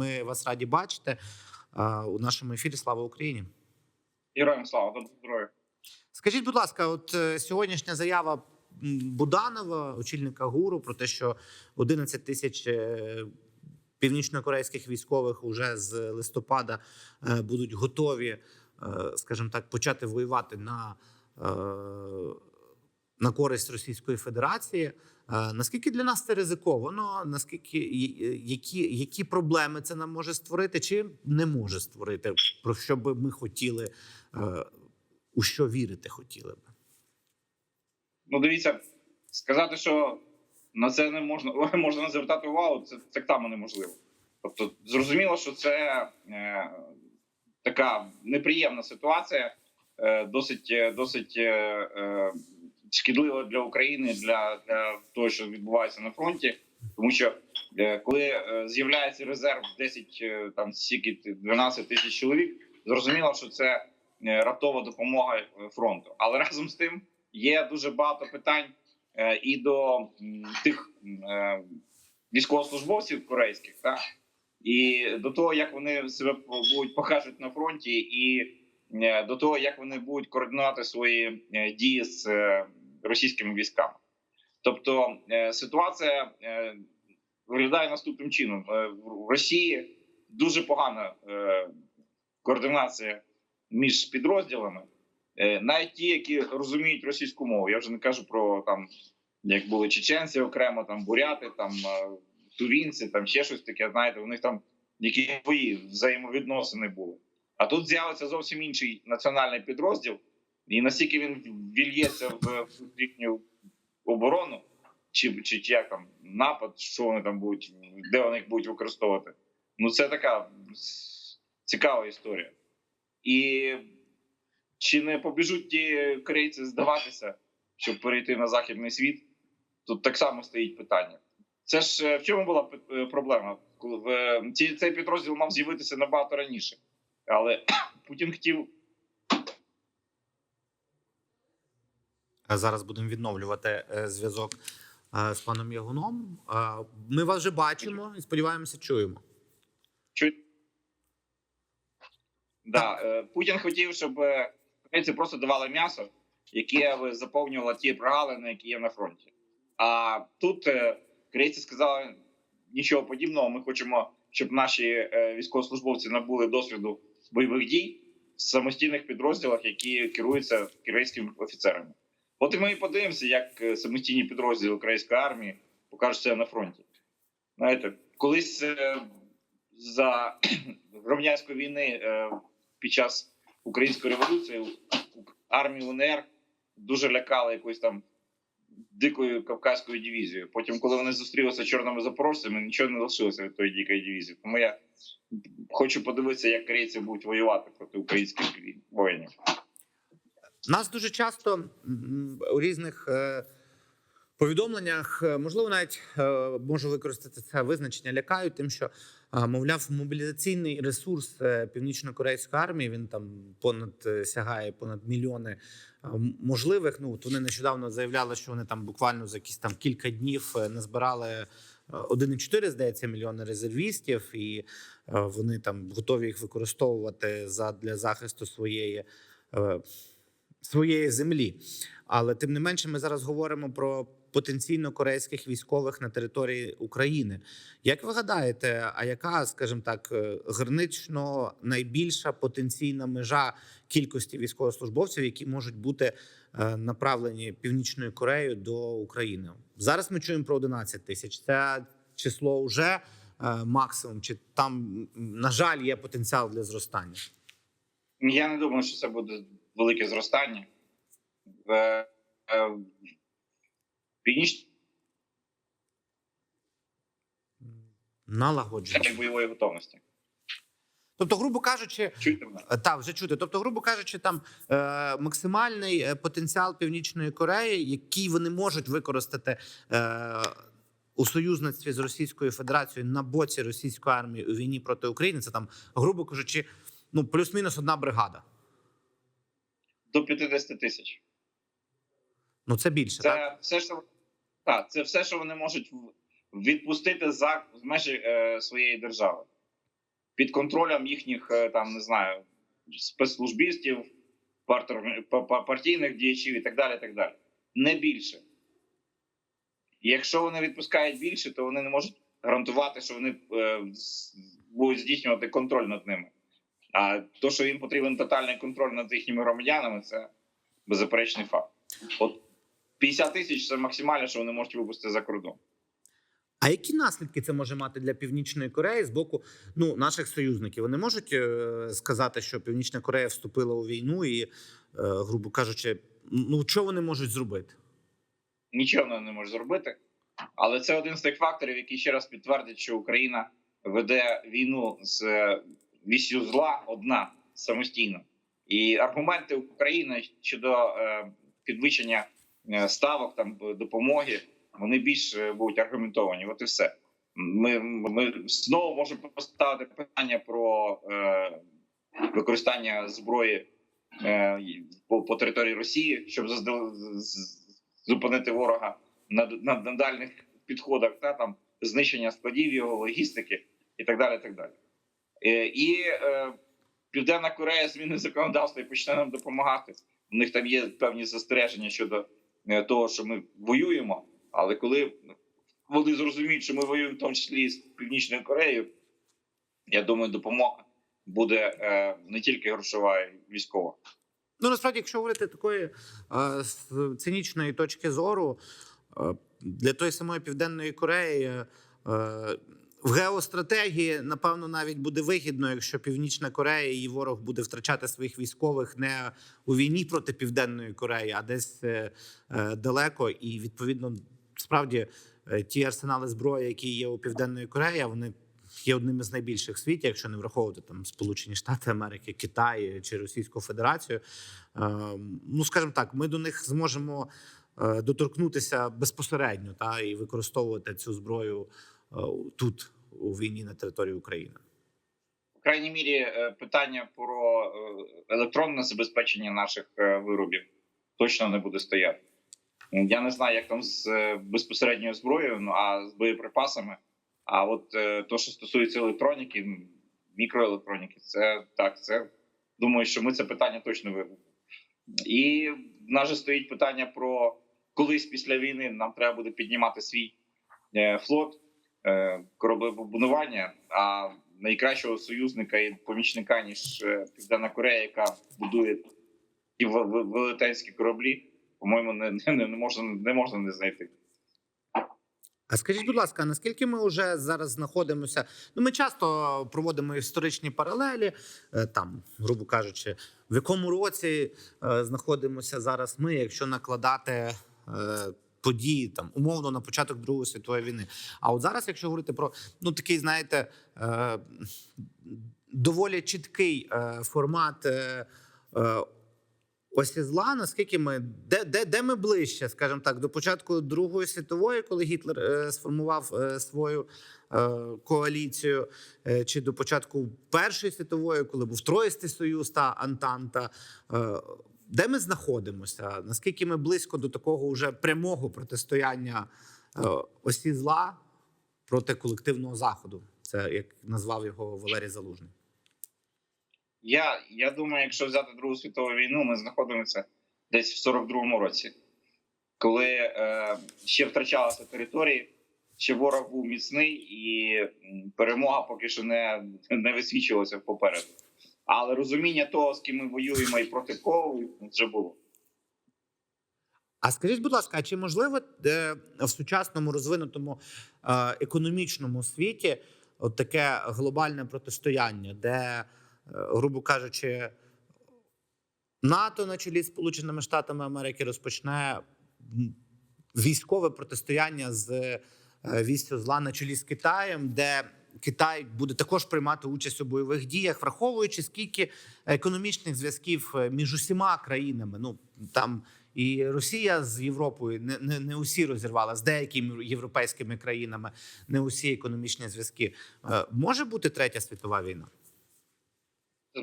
Ми вас раді бачити у нашому ефірі. Слава Україні! Героям слава, доброго здоров'я. Скажіть, будь ласка, от е, сьогоднішня заява Буданова, очільника ГУРу, про те, що 11 тисяч е, північнокорейських військових уже з листопада е, будуть готові, скажімо так, почати воювати на, на користь Російської Федерації. Е, Наскільки для нас це ризиковано? Наскільки які, які проблеми це нам може створити, чи не може створити? Про що би ми хотіли, е, у що вірити хотіли б? Ну, дивіться, сказати, що на це не можна можна звертати увагу, це так само неможливо. Тобто, зрозуміло, що це е, така неприємна ситуація, е, досить е, досить е, шкідлива для України, для, для того, що відбувається на фронті. Тому що е, коли е, з'являється резерв 10, е, там стільки 12 тисяч чоловік, зрозуміло, що це раптова допомога фронту. Але разом з тим є дуже багато питань і до тих військовослужбовців корейських, так і до того, як вони себе будуть покажуть на фронті, і до того, як вони будуть координувати свої дії з російськими військами. Тобто е, ситуація е, виглядає наступним чином: Е, в Росії дуже погана координація між підрозділами. Навіть ті, які розуміють російську мову, я вже не кажу про там, як були чеченці окремо, там буряти, там тувінці, там ще щось таке. Знаєте, у них там які свої взаємовідносини були. А тут з'явиться зовсім інший національний підрозділ, і наскільки він вільється в, їхню оборону, чи, чи, чи як там напад, що вони там будуть, де вони їх будуть використовувати. Ну це така цікава історія. І чи не побіжуть ті корейці здаватися, щоб перейти на західний світ? Тут так само стоїть питання. Це ж е, в чому була е, проблема? Е, цей підрозділ мав з'явитися набагато раніше, але Путін хотів Зараз будемо відновлювати е, зв'язок е, з паном Ягуном. Е, Ми вас вже бачимо і сподіваємося, чуємо. Чуть... Да, е, Путін хотів, щоб е, корейці просто давали м'ясо, яке заповнювало ті прогалини, які є на фронті. А тут е, корейці сказали нічого подібного. Ми хочемо, щоб наші е, військовослужбовці набули досвіду бойових дій в самостійних підрозділах, які керуються корейськими офіцерами. От і ми і подивимося, як е, самостійні підрозділи української армії покажуть себе на фронті. Знаєте, колись е, за громадянської війни е, під час української революції армію УНР дуже лякали якоюсь там дикою кавказькою дивізією. Потім, коли вони зустрілися чорними запорожцями, нічого не лишилося від тої дикої дивізії. Тому я хочу подивитися, як корейці будуть воювати проти українських воїнів. Нас дуже часто у різних е, повідомленнях, е, можливо, навіть е, можу використати це визначення, лякають тим, що мовляв, мобілізаційний ресурс північно-корейської армії він там понад сягає понад мільйони можливих. Ну от вони нещодавно заявляли, що вони там буквально за якісь там кілька днів назбирали. е, 1,4, здається, мільйони резервістів, і вони там готові їх використовувати за для захисту своєї своєї землі. Але тим не менше, ми зараз говоримо про потенційно корейських військових на території України. Як ви гадаєте, а яка, скажімо так, е, гранично найбільша потенційна межа кількості військовослужбовців, які можуть бути е, направлені північною Кореєю до України? Зараз ми чуємо про 11 тисяч. Це число вже е, максимум, чи там, на жаль, є потенціал для зростання? Я не думаю, що це буде велике зростання. В, е, північній Налагодження. бойової готовності. Тобто, грубо кажучи? Е, вже чути. Тобто, грубо кажучи, там е, максимальний е, потенціал Північної Кореї, який вони можуть використати е, у союзництві з Російською Федерацією на боці російської армії у війні проти України, це там, грубо кажучи, ну плюс-мінус одна бригада. До 50 тисяч. Ну це більше, Це так? все, що так, це все, що вони можуть відпустити за межі е, своєї держави. під контролем їхніх е, там не знаю спецслужбістів, партер- па- па- партійних діячів і так далі. так далі. Не більше. І якщо вони відпускають більше, то вони не можуть гарантувати, що вони е, будуть здійснювати контроль над ними. А то, що їм потрібен тотальний контроль над їхніми громадянами, це беззаперечний факт. От 50 тисяч це максимально, що вони можуть випустити за кордон. А які наслідки це може мати для Північної Кореї з боку ну, наших союзників? Вони можуть е, сказати, що Північна Корея вступила у війну, і, е, грубо кажучи, ну що вони можуть зробити? Нічого вони не можуть зробити. Але це один з тих факторів, який ще раз підтвердить, що Україна веде війну з вісю зла одна самостійно. І аргументи України щодо е, підвищення е, ставок там допомоги вони більш е, будуть аргументовані. От і все. Ми, ми знову можемо поставити питання про е, використання зброї е, по, по території Росії, щоб заздал- зупинити ворога на, на, на дальних підходах, та там знищення складів його логістики і так далі. І, так далі. Е, і е, Південна Корея зміни законодавства і почне нам допомагати. У них там є певні застереження щодо е, того, що ми воюємо. Але коли вони зрозуміють, що ми воюємо в тому числі з Північною Кореєю, я думаю, допомога буде не тільки грошова, а й військова. Ну насправді, якщо говорити такої цинічної точки зору, для тої самої Південної Кореї в геостратегії, напевно, навіть буде вигідно, якщо Північна Корея і ворог буде втрачати своїх військових не у війні проти Південної Кореї, а десь е, е, далеко. І відповідно, справді е, ті арсенали зброї, які є у Південної Кореї, вони є одним із найбільших в світі, якщо не враховувати там Сполучені Штати Америки, Китай чи Російську Федерацію. Ну скажімо так, ми до них зможемо доторкнутися безпосередньо та і використовувати цю зброю тут у війні на території України. В крайній мірі е, питання про е, електронне забезпечення наших е, виробів точно не буде стояти. Я не знаю, як там з е, безпосередньою зброєю, ну а з боєприпасами. А от е, то, що стосується електроніки, мікроелектроніки, це так. Це думаю, що ми це питання точно вивели. І в нас же стоїть питання про колись після війни нам треба буде піднімати свій е, флот е, кораблебудування, а найкращого союзника і помічника, ніж е, Південна Корея, яка будує ве- велетенські кораблі, по-моєму, не, не, не можна не можна не знайти. А скажіть, будь ласка, наскільки ми вже зараз знаходимося? Ну, ми часто проводимо історичні паралелі, е, там, грубо кажучи, в якому році е, знаходимося зараз ми, якщо накладати е, події там умовно на початок Другої світової війни. А от зараз, якщо говорити про ну такий, знаєте, е, доволі чіткий е, формат. Е, е, Осі зла, наскільки ми де, де, де ми ближче, скажімо так, до початку Другої світової, коли Гітлер е, сформував е, свою е, коаліцію, е, чи до початку Першої світової, коли був Троїстий Союз та Антанта. Де ми знаходимося? Наскільки ми близько до такого вже прямого протистояння е, осі зла проти колективного заходу? Це як назвав його Валерій Залужний. Я, я думаю, якщо взяти Другу світову війну, ми знаходимося десь в 42-му році, коли е, ще втрачалися території, ще ворог був міцний, і перемога поки що не, не висвічувалася попереду. Але розуміння того, з ким ми воюємо і проти кого, вже було. А скажіть, будь ласка, а чи можливо в сучасному розвинутому е, економічному світі от таке глобальне протистояння, де, е, грубо кажучи, НАТО на чолі з Сполученими Штатами Америки розпочне військове протистояння з е, вістю зла на чолі з Китаєм, де Китай буде також приймати участь у бойових діях, враховуючи скільки економічних зв'язків е, між усіма країнами. Ну там і Росія з Європою не, не, не усі розірвала з деякими європейськими країнами, не усі економічні зв'язки. Е, Може бути третя світова війна?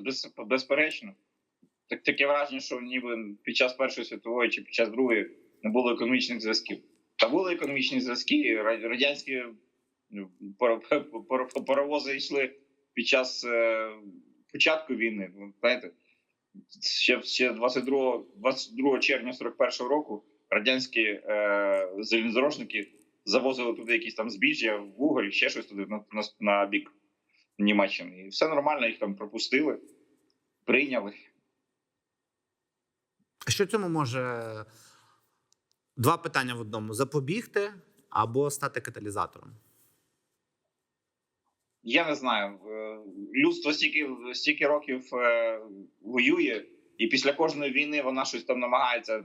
Без, безперечно. Так, таке враження, що ніби під час Першої світової чи під час Другої не було економічних зв'язків. Та були економічні зв'язки. ра- Радянські паровози йшли під час е, початку війни. Знаєте, ще, ще 22, 22 червня 41 року радянські е, залізнодорожники завозили туди якісь там збіжжя, вуголь, ще щось туди на, на, на бік Німеччини. І все нормально, їх там пропустили, прийняли. Що цьому може два питання в одному: запобігти або стати каталізатором? Я не знаю. е, Людство стільки, стільки років е, воює, і після кожної війни вона щось там намагається.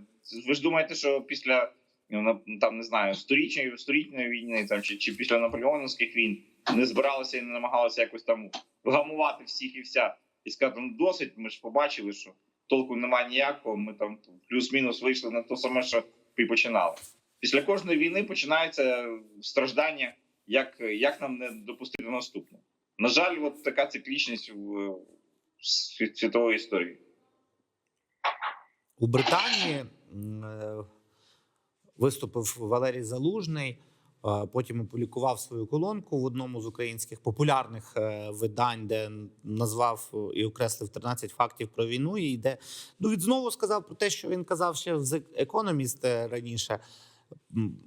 Ви ж думаєте, що після ну, там не знаю сторічної сторічної війни, там чи, чи після наполеонівських війн не збиралися і не намагалися якось там вгамувати всіх і вся, і сказати, ну досить. Ми ж побачили, що толку немає ніякого. Ми там плюс-мінус вийшли на те саме, що і починали. Після кожної війни починається страждання як, як нам не допустити наступне. На жаль, от така циклічність в, світової історії. У Британії е, виступив Валерій Залужний. е, Потім опублікував свою колонку в одному з українських популярних е, видань, де назвав і окреслив 13 фактів про війну. І де ну він знову сказав про те, що він казав ще в The Economist е, раніше.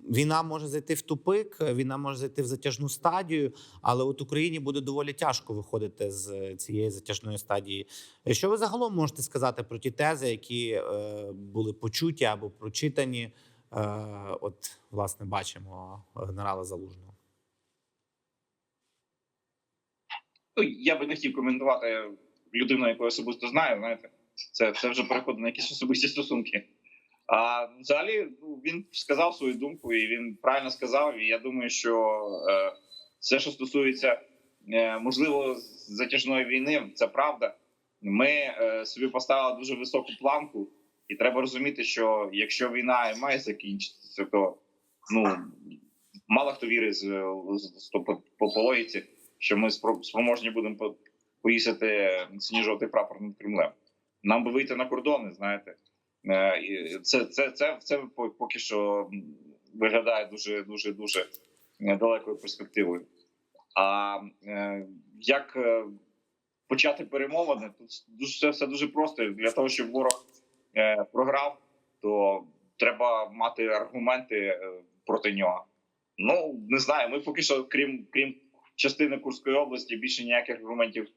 Війна може зайти в тупик, війна може зайти в затяжну стадію, але от Україні буде доволі тяжко виходити з цієї затяжної стадії. Що ви загалом можете сказати про ті тези, які е, були почуті або прочитані? Е, от, власне, бачимо генерала Залужного. Ну, я би не хотів коментувати людину, яку я особисто знаю. Знаєте, це, це вже переходить на якісь особисті стосунки. А взагалі ну, він сказав свою думку, і він правильно сказав. І я думаю, що е, все, що стосується е, можливо затяжної війни, це правда. Ми е, собі поставили дуже високу планку, і треба розуміти, що якщо війна і має закінчитися, то ну мало хто вірить з, з, з- по, по, по логіці, що ми спро- спроможні будемо по- повісити сніжувати прапор над Кремлем. Нам би вийти на кордони, знаєте. Е, Це, це, це, це по- поки що виглядає дуже дуже дуже е, далекою перспективою. А е, як е, почати перемовини? Тут дуже все, дуже просто. Для того, щоб ворог е, програв, то треба мати аргументи е, проти нього. Ну не знаю. Ми поки що, крім крім частини Курської області, більше ніяких аргументів.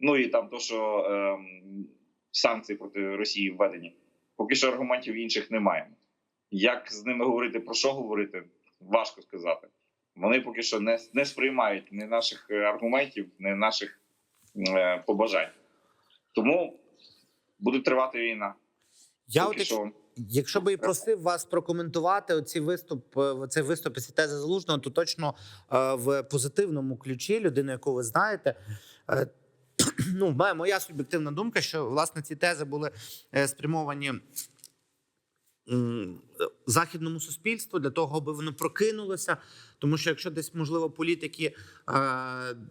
Ну і там то, що ем, санкції проти Росії введені. Поки що аргументів інших немає. Як з ними говорити, про що говорити, важко сказати. Вони поки що не, не сприймають ні наших е, аргументів, ні наших е, побажань. Тому буде тривати війна. Я от що. якщо би і просив вас прокоментувати оці виступ, е, цей виступ із тези Залужного, то точно е, в позитивному ключі людину, яку ви знаєте. Ну, моя- суб'єктивна думка, що власне ці тези були е, спрямовані західному суспільству для того, аби воно прокинулося. Тому що якщо десь можливо політики е,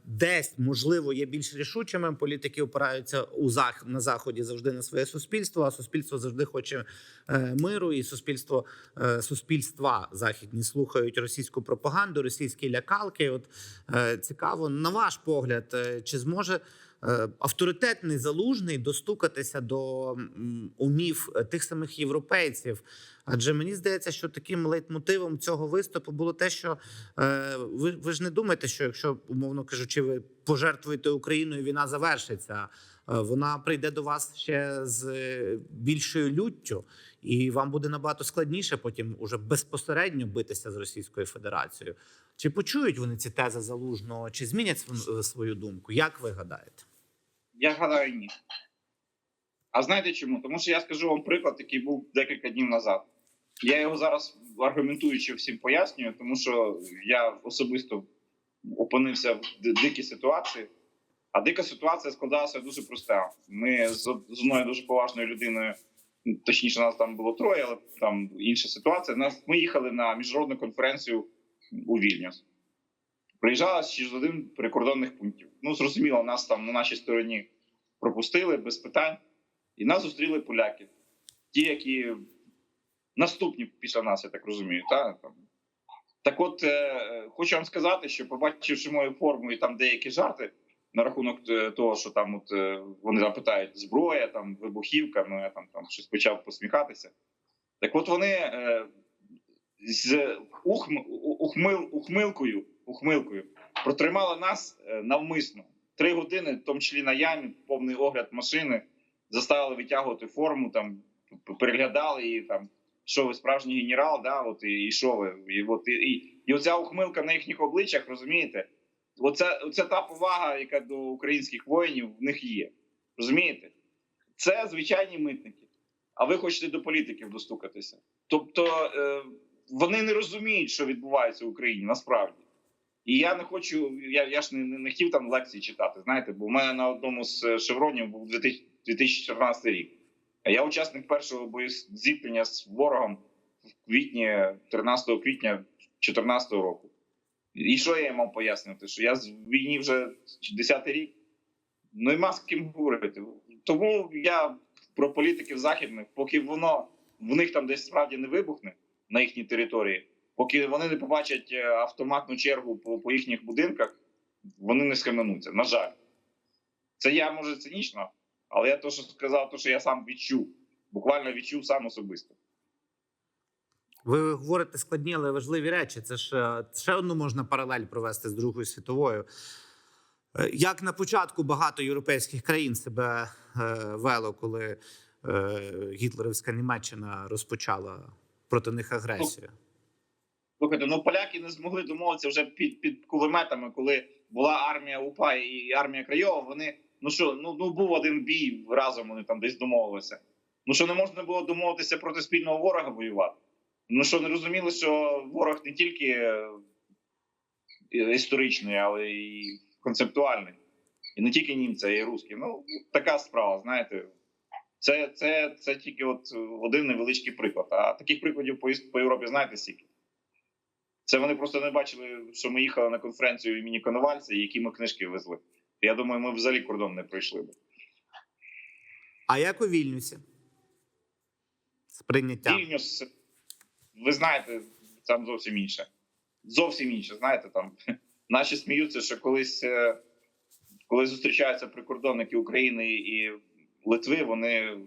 десь можливо є більш рішучими, політики опираються у зах на заході завжди на своє суспільство, а суспільство завжди хоче е, миру, і суспільство суспільства західні слухають російську пропаганду, російські лякалки. От цікаво, на ваш погляд, чи зможе авторитетний залужний достукатися до умів е, тих самих європейців? Адже мені здається, що таким лейтмотивом цього виступу було те, що е, ви, ви ж не думаєте, що якщо, умовно кажучи, ви пожертвуєте Україною, війна завершиться. Е, Вона прийде до вас ще з е, більшою люттю, і вам буде набагато складніше потім уже безпосередньо битися з Російською Федерацією. Чи почують вони ці тези залужного, чи змінять е, свою думку? Як ви гадаєте? Я гадаю, ні. А знаєте чому? Тому що я скажу вам приклад, який був декілька днів назад. Я його зараз аргументуючи всім пояснюю, тому що я особисто опинився в дикій ситуації. А дика ситуація складалася дуже проста. Ми з, з одною дуже поважною людиною, точніше, нас там було троє, але там інша ситуація. Нас ми їхали на міжнародну конференцію у Вільнюс. Приїжджала через один прикордонних пунктів. Ну, зрозуміло, нас там на нашій стороні пропустили без питань, і нас зустріли поляки. Ті, які наступні після нас, я так розумію. Та? Так от, е, хочу вам сказати, що побачивши мою форму і там деякі жарти, на рахунок е, того, що там от е, вони там питають зброя, там вибухівка. Ну я там там щось почав посміхатися. Так, от вони е, з ухм, ухмил, ухмилкою, ухмилкою протримали нас е, навмисно три години, в тому числі на ямі, повний огляд машини, заставили витягувати форму, там переглядали її там. Що ви справжній генерал, да, от і, і що ви? І, от, і, і, і оця ухмилка на їхніх обличчях, розумієте? Оце, оце та повага, яка до українських воїнів в них є. Розумієте? Це звичайні митники. А ви хочете до політиків достукатися. Тобто е, вони не розуміють, що відбувається в Україні насправді. І я не хочу, я, я ж не, не, не хотів там лекції читати, знаєте, бо в мене на одному з е, шевронів був 2014 рік. А я учасник першого боєзіткнення з ворогом в квітні, 13 квітня 2014 року. І що я їм мав пояснювати? Що я з війні вже 10 рік. Ну і з ким говорити. Тому я про політиків західних, поки воно в них там десь справді не вибухне на їхній території, поки вони не побачать е, автоматну чергу по, по їхніх будинках, вони не схаменуться. На жаль, це я може цинічно, але я то, що сказав, то що я сам відчув, буквально відчув сам особисто. Ви говорите складні, але важливі речі. Це ж е, ще одну можна паралель провести з Другою світовою. Е, Як на початку багато європейських країн себе вело, коли гітлерівська Німеччина розпочала проти них агресію. Слухайте, ну поляки не змогли домовитися вже під, під кулеметами, коли була армія УПА і армія Крайова. Вони ну що, ну, ну був один бій разом. Вони там десь домовилися. Ну що не можна було домовитися проти спільного ворога воювати? Ну що не розуміли, що ворог не тільки е, історичний, але й концептуальний. І не тільки німці, а й русські. Ну така справа, знаєте. Це, це, це тільки от один невеличкий приклад. А таких прикладів по, по Європі знаєте скільки? Це вони просто не бачили, що ми їхали на конференцію імені Коновальця, і які ми книжки везли. Я думаю, ми взагалі кордон не пройшли б. А як у Вільнюсі? Сприйняття. Вільнюс, ви знаєте, там зовсім інше. Зовсім інше. Знаєте, там наші сміються, що колись, е, коли зустрічаються прикордонники України і Литви, вони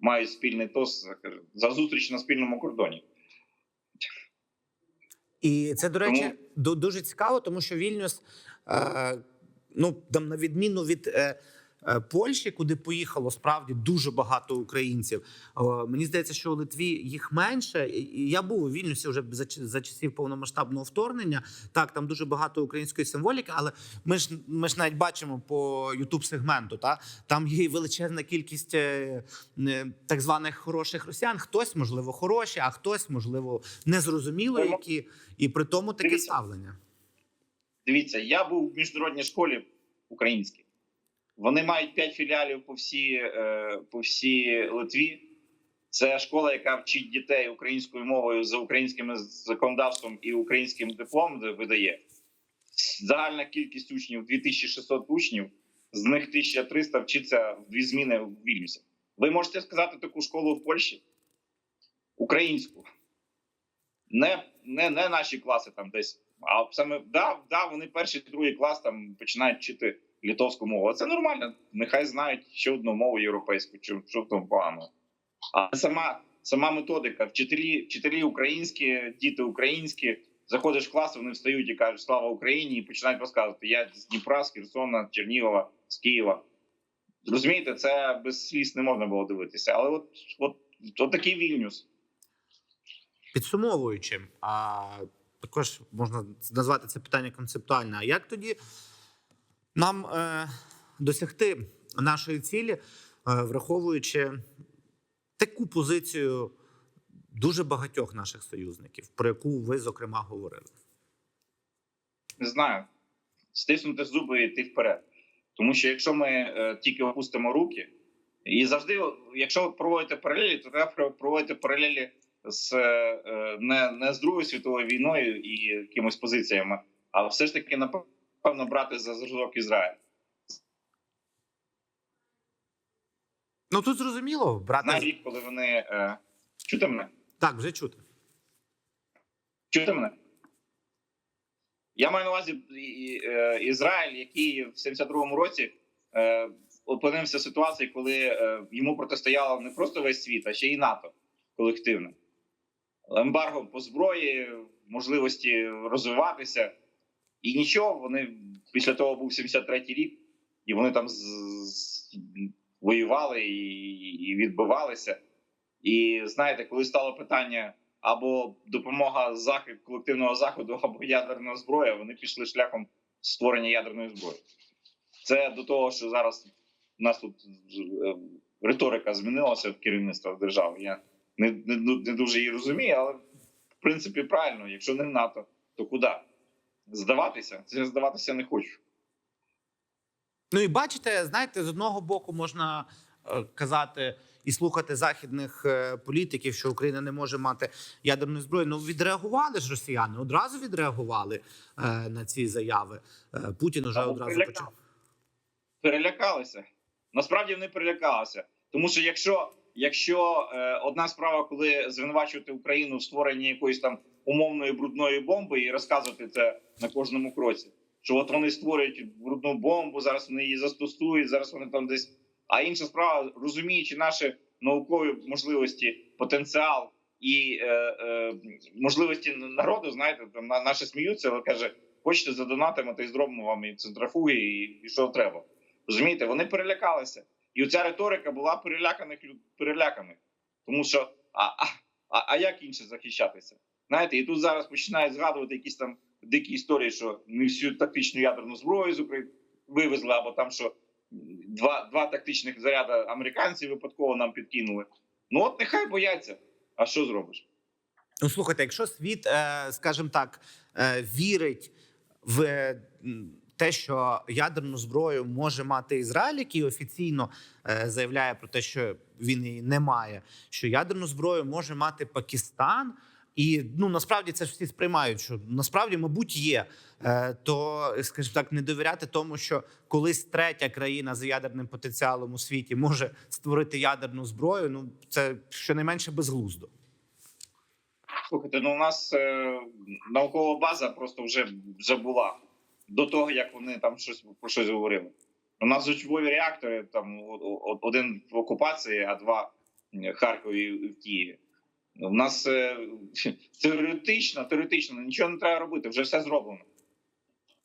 мають спільний тост за зустріч на спільному кордоні. І це, до речі, Тому- дуже цікаво, тому що Вільнюс, е, ну там на відміну від. Е, Польщі, куди поїхало справді дуже багато українців. Е, Мені здається, що у Литві їх менше. Я був у Вільнюсі вже за, часів повномасштабного вторгнення. Так, там дуже багато української символіки, але ми ж ми ж навіть бачимо по Ютуб сегменту. Та там є величезна кількість е, е, так званих хороших росіян. Хтось, можливо, хороші, а хтось, можливо, незрозуміло, які і при тому таке Дивіться. ставлення. Дивіться, я був в міжнародній школі українській. Вони мають п'ять філіалів по всій, е, по всій Литві. Це школа, яка вчить дітей українською мовою за українським законодавством і українським дипломом видає. Загальна кількість учнів 2600 учнів, з них 1300 вчиться в дві зміни в Вільнюсі. Ви можете сказати таку школу в Польщі? Українську. Не, не, не наші класи там десь. А саме да, да, вони перший, другий клас там починають вчити литовську мову. Це нормально. Нехай знають ще одну мову європейську, що, що тому погано. А сама, сама методика, вчителі, вчителі українські, діти українські, заходиш в клас, вони встають і кажуть Слава Україні! і починають розказувати. Я з Дніпра, з Херсона, Чернігова, з Києва. Розумієте, це без сліз не можна було дивитися. Але от, от, от такий вільнюс. Підсумовуючи, а також можна назвати це питання концептуальне. А як тоді нам е, досягти нашої цілі, е, враховуючи таку позицію дуже багатьох наших союзників, про яку ви зокрема говорили? не знаю, стиснути зуби і йти вперед. Тому що якщо ми е, тільки опустимо руки, і завжди, якщо проводити паралелі, то треба проводити паралелі з е, не, не з Другою світовою війною і якимись позиціями, а все ж таки напевно брати за зразок Ізраїль. Ну тут зрозуміло, брати На рік, коли вони е, чути мене? так вже чути. Чути мене? Я маю на увазі е, Ізраїль, який в 72-му році е, опинився в ситуації, коли е, йому протистояло не просто весь світ, а ще й НАТО колективно. Ембарго по зброї, можливості розвиватися. І нічого, вони після того був 73-й рік, і вони там з, воювали і, і відбивалися. І знаєте, коли стало питання або допомога захід колективного заходу, або ядерна зброя, вони пішли шляхом створення ядерної зброї. Це до того, що зараз у нас тут е, риторика змінилася в керівництва держави. Я не, не, не дуже її розумію, але в принципі правильно, якщо не в НАТО, то куди? Здаватися? Я здаватися не хочу. Ну і бачите, знаєте, з одного боку можна е, казати і слухати західних е, політиків, що Україна не може мати ядерної зброї. Ну відреагували ж росіяни, одразу відреагували е, на ці заяви. Е, Путін уже Або одразу перелякав. почав. перелякалися. Насправді вони перелякалися. Тому що якщо, якщо е, одна справа, коли звинувачувати Україну в створенні якоїсь там умовної брудної бомби і розказувати це на кожному кроці, що от вони створюють брудну бомбу, зараз вони її застосують, зараз вони там десь. А інша справа, розуміючи наші наукові можливості, потенціал і е, е, можливості народу, знаєте, там на- наші сміються, але каже, хочете задонатимо, та й зробимо вам і центрофуги, і, і що треба. Розумієте, вони перелякалися. І оця риторика була переляканих переляканих. Тому що а, а, а, як інше захищатися? Знаєте, і тут зараз починають згадувати якісь там дикі історії, що не всю тактичну ядерну зброю з України вивезли, або там що два, два тактичних заряди американці випадково нам підкинули. Ну от нехай бояться. А що зробиш? Ну слухайте, якщо світ, е, скажімо так, е, вірить в те, що ядерну зброю може мати Ізраїль, який офіційно е, заявляє про те, що він її не має, що ядерну зброю може мати Пакистан. І ну насправді це ж всі сприймають, що насправді, мабуть, є. Е, то, скажімо так, не довіряти тому, що колись третя країна з ядерним потенціалом у світі може створити ядерну зброю. Ну це щонайменше безглуздо. Слухайте, ну у нас е, наукова база просто вже, вже була до того, як вони там щось про щось говорили. У нас учбові реактори там один в окупації, а два Харкові і в Києві. У нас е, теоретично, теоретично нічого не треба робити, вже все зроблено.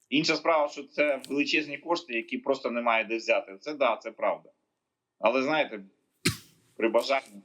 Інша справа, що це величезні кошти, які просто немає де взяти. Це да, це правда. Але знаєте, при бажанні